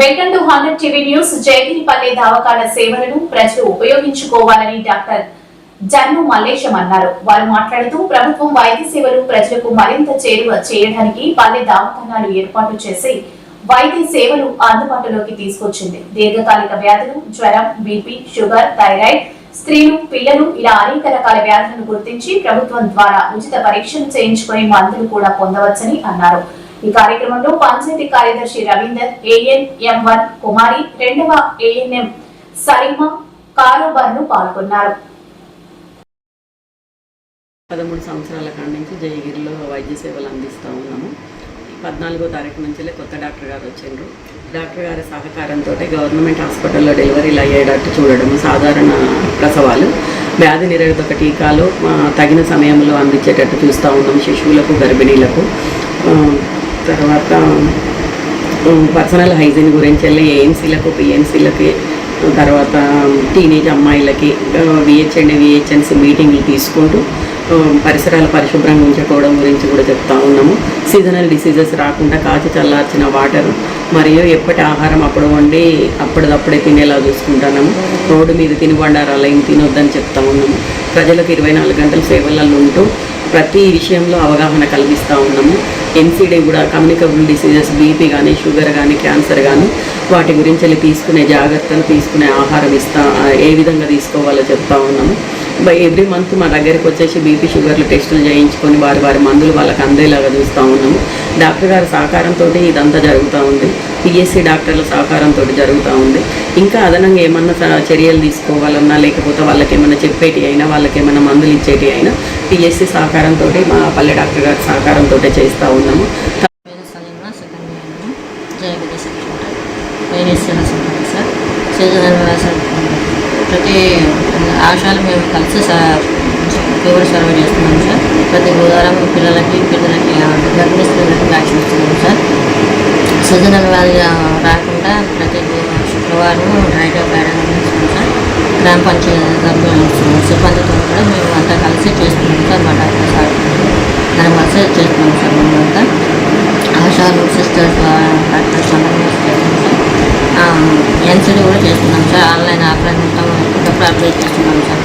Welcome to hundred TV news. Jayagiripalli దవాఖాన సేవలను ప్రజలు ఉపయోగించుకోవాలని డాక్టర్ జన్ను మల్లేశం అన్నారు. వారు మాట్లాడుతూ ప్రభుత్వం వైద్య సేవలు ప్రజలకు మరింత చేరువ చేయడానికి పల్లె దవాఖానాలు ఏర్పాటు చేసి వైద్య సేవలు అందుబాటులోకి తీసుకొచ్చింది. దీర్ఘకాలిక వ్యాధులు జ్వరం బీపీ షుగర్ థైరాయిడ్ స్త్రీలు పిల్లలు ఇలా అనేక రకాల వ్యాధులను గుర్తించి ప్రభుత్వం ద్వారా ఉచిత పరీక్షలు చేయించుకుని మందులు కూడా పొందవచ్చని అన్నారు. ఈ కార్యక్రమంలో పంచాయతీ కార్యదర్శి Ravinder ANM one Kumari రెండవ ఏఎన్ఎం సలీమా కారోబార్లు పాల్గొన్నారు. పదమూడు సంవత్సరాల కాడి నుంచి జయగిరిలో వైద్య సేవలు అందిస్తూ ఉన్నాము. పద్నాలుగో తారీఖు నుంచి కొత్త డాక్టర్ గారు వచ్చిండ్రు. డాక్టర్ గారి సహకారంతో గవర్నమెంట్ హాస్పిటల్లో డెలివరీలు అయ్యేటట్టు చూడడం సాధారణ ప్రసవాలు. వ్యాధి నిరోధక టీకాలు తగిన సమయంలో అందించేటట్టు చూస్తూ ఉన్నాం శిశువులకు గర్భిణీలకు. తర్వాత పర్సనల్ హైజీన్ గురించి వెళ్ళి ఏఎన్సీలకు పిఎన్సీలకి తర్వాత టీనేజ్ అమ్మాయిలకి విహెచ్ఎండి విహెచ్ఎన్సి మీటింగ్లు తీసుకుంటూ పరిసరాలు పరిశుభ్రంగా ఉంచుకోవడం గురించి కూడా చెప్తా ఉన్నాము. సీజనల్ డిసీజెస్ రాకుండా కాచి చల్లార్చిన వాటర్ మరియు ఎప్పటి ఆహారం అప్పుడు వండి అప్పటిదప్పుడే తినేలా చూసుకుంటున్నాము. రోడ్డు మీద తినుబండారాలు ఏం తినొద్దని చెప్తా ఉన్నాము. ప్రజలకు ఇరవై నాలుగు గంటల సేవలలో ఉంటూ ప్రతి విషయంలో అవగాహన కల్పిస్తూ ఉన్నాము. ఎన్సీడీ కూడా కమ్యూనికబుల్ డిసీజెస్ బీపీ కానీ షుగర్ కానీ క్యాన్సర్ కానీ వాటి గురించి వెళ్ళి తీసుకునే జాగ్రత్తలు తీసుకునే ఆహారం ఇస్తా ఏ విధంగా తీసుకోవాలో చెప్తా ఉన్నాము బై ఎవ్రీ మంత్ మా దగ్గరికి వచ్చేసి బీపీ షుగర్లు టెస్టులు చేయించుకొని వారి వారి మందులు వాళ్ళకి అందేలాగా చూస్తూ ఉన్నాము. డాక్టర్ గారి సహకారంతో ఇదంతా జరుగుతూ ఉంది. పిఎస్సి డాక్టర్ల సహకారంతో జరుగుతూ ఉంది. ఇంకా అదనంగా ఏమన్నా చర్యలు తీసుకోవాలన్నా లేకపోతే వాళ్ళకి ఏమైనా చెప్పేటి అయినా వాళ్ళకి ఏమైనా మందులు ఇచ్చేటి అయినా పిఎస్సి సహకారంతో మా పల్లె డాక్టర్ గారి సహకారంతో చేస్తూ ఉన్నాము. సార్. సార్ ప్రతి ఆశాలు మేము కలిసి సార్ ఫీవర్ సర్వే చేస్తున్నాం సార్. ప్రతి బుధవారం పిల్లలకి పిల్లలకి గర్భిణీ స్త్రీలకి వ్యాక్సిన్ ఇస్తున్నాం సార్. సజన వ్యాధి పేడని ఇస్తున్నాం సార్ గ్రామ పంచాయతీ ఇస్తున్నాం సిబ్బందితో కూడా మేము అంతా కలిసి చేస్తున్నాం సార్ మా డాక్టర్ సార్. దాని కలిసి చేస్తున్నాం సార్ మేమంతా. ఆశాలు సిస్టర్స్ డాక్టర్స్ అందరం చేస్తున్నాం సార్. ఎన్సీడీ కూడా చేస్తున్నాం సార్. ఆన్లైన్ ఆఫ్లైన్ మొత్తం అప్డేట్ చేస్తున్నాం సార్.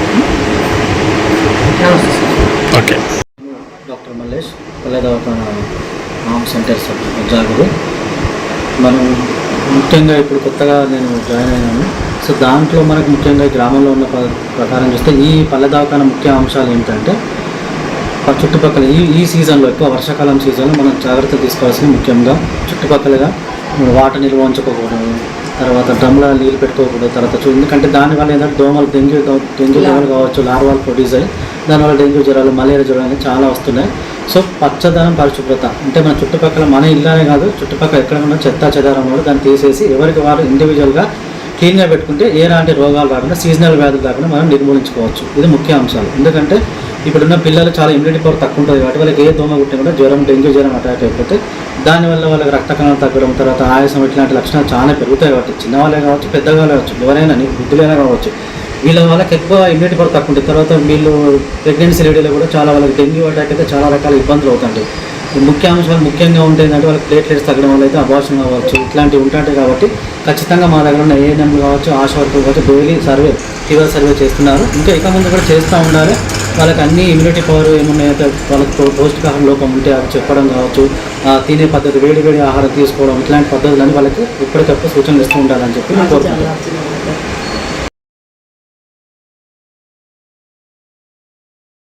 నమస్తే సార్. ఓకే. డాక్టర్ మల్లేష్ పల్లె దవాఖాన సెంటర్ సార్ జాగురు మనం ముఖ్యంగా ఇప్పుడు కొత్తగా నేను జాయిన్ అయినాను. సో దాంట్లో మనకు ముఖ్యంగా ఈ గ్రామంలో ఉన్న ప్రకారం చూస్తే ఈ పల్లె దవాఖాన ముఖ్య అంశాలు ఏంటంటే చుట్టుపక్కల ఈ ఈ సీజన్లో ఎక్కువ వర్షాకాలం సీజన్లో మనం జాగ్రత్త తీసుకోవాల్సింది ముఖ్యంగా చుట్టుపక్కలగా వాటర్ నిల్వ ఉంచుకోకూడదు తర్వాత డ్రమ్లో నీళ్ళు పెట్టుకోకూడదు తర్వాత చూ ఎందుకంటే దానివల్ల ఏంటంటే దోమలు డెంగ్యూ డెంగ్యూ దోమలు కావచ్చు లార్వాలు ప్రొడ్యూస్ అయ్యి దానివల్ల డెంగ్యూ జ్వరాలు మలేరియా జ్వరాలు అనేవి చాలా వస్తున్నాయి. సో పచ్చదనం పరిశుభ్రత. అంటే మన చుట్టుపక్కల మన ఇల్లానే కాదు చుట్టుపక్కల ఎక్కడ ఉన్న చెత్త చెదారం కూడా దాన్ని తీసేసి ఎవరికి వారు ఇండివిజువల్గా క్లీన్గా పెట్టుకుంటే ఎలాంటి రోగాలు రాకుండా సీజనల్ వ్యాధులు రాకుండా మనం నిర్మూలించుకోవచ్చు. ఇది ముఖ్య అంశాలు. ఎందుకంటే ఇప్పుడున్న పిల్లలు చాలా ఇమ్యూనిటీ పవర్ తక్కువ ఉంటుంది కాబట్టి వాళ్ళకి ఏ దోమ కుట్టినా కూడా జ్వరం డెంగ్యూ జ్వరం అటాక్ అయిపోతే దానివల్ల వాళ్ళకి రక్త కణాలు తగ్గడం తర్వాత ఆయాసం ఇట్లాంటి లక్షణాలు చాలా పెరుగుతాయి కాబట్టి చిన్నవాళ్ళే కావచ్చు పెద్దవాళ్ళే కావచ్చు ఎవరైనా నీ వృద్ధులైనా కావచ్చు వీళ్ళ వాళ్ళకి ఎక్కువ ఇమ్యూనిటీ పవర్ తక్కువ ఉంటుంది. తర్వాత వీళ్ళు ప్రెగ్నెన్సీ లేడీలో కూడా చాలా వాళ్ళకి డెంగ్యూ అటాక్ అయితే చాలా రకాల ఇబ్బందులు అవుతుంటాయి. ఈ ముఖ్య అంశాలు ముఖ్యంగా ఉంటాయి ఏంటంటే వాళ్ళకి ప్లేట్లెట్స్ తగ్గడం వల్ల అయితే అబార్షన్ కావచ్చు ఇట్లాంటివి ఉంటాయి కాబట్టి ఖచ్చితంగా మా దగ్గర ఉన్న ఏఎన్ఎం కావచ్చు ఆశా వర్కర్ కావచ్చు డైలీ సర్వే ఫీవర్ సర్వే చేస్తున్నారు. ఇంకా ఇక ముందు కూడా చేస్తూ ఉండాలి. వాళ్ళకి అన్ని ఇమ్యూనిటీ పవర్ ఏమున్నాయో వాళ్ళకి పౌష్టికాహారం లోపం ఉంటే అవి చెప్పడం కావచ్చు తినే పద్ధతి వేడి వేడి ఆహారం తీసుకోవడం ఇట్లాంటి పద్ధతులన్నీ వాళ్ళకి ఎప్పటికప్పుడు సూచనలు ఇస్తూ ఉండాలని చెప్పి నేను కోరుకుంటున్నాను.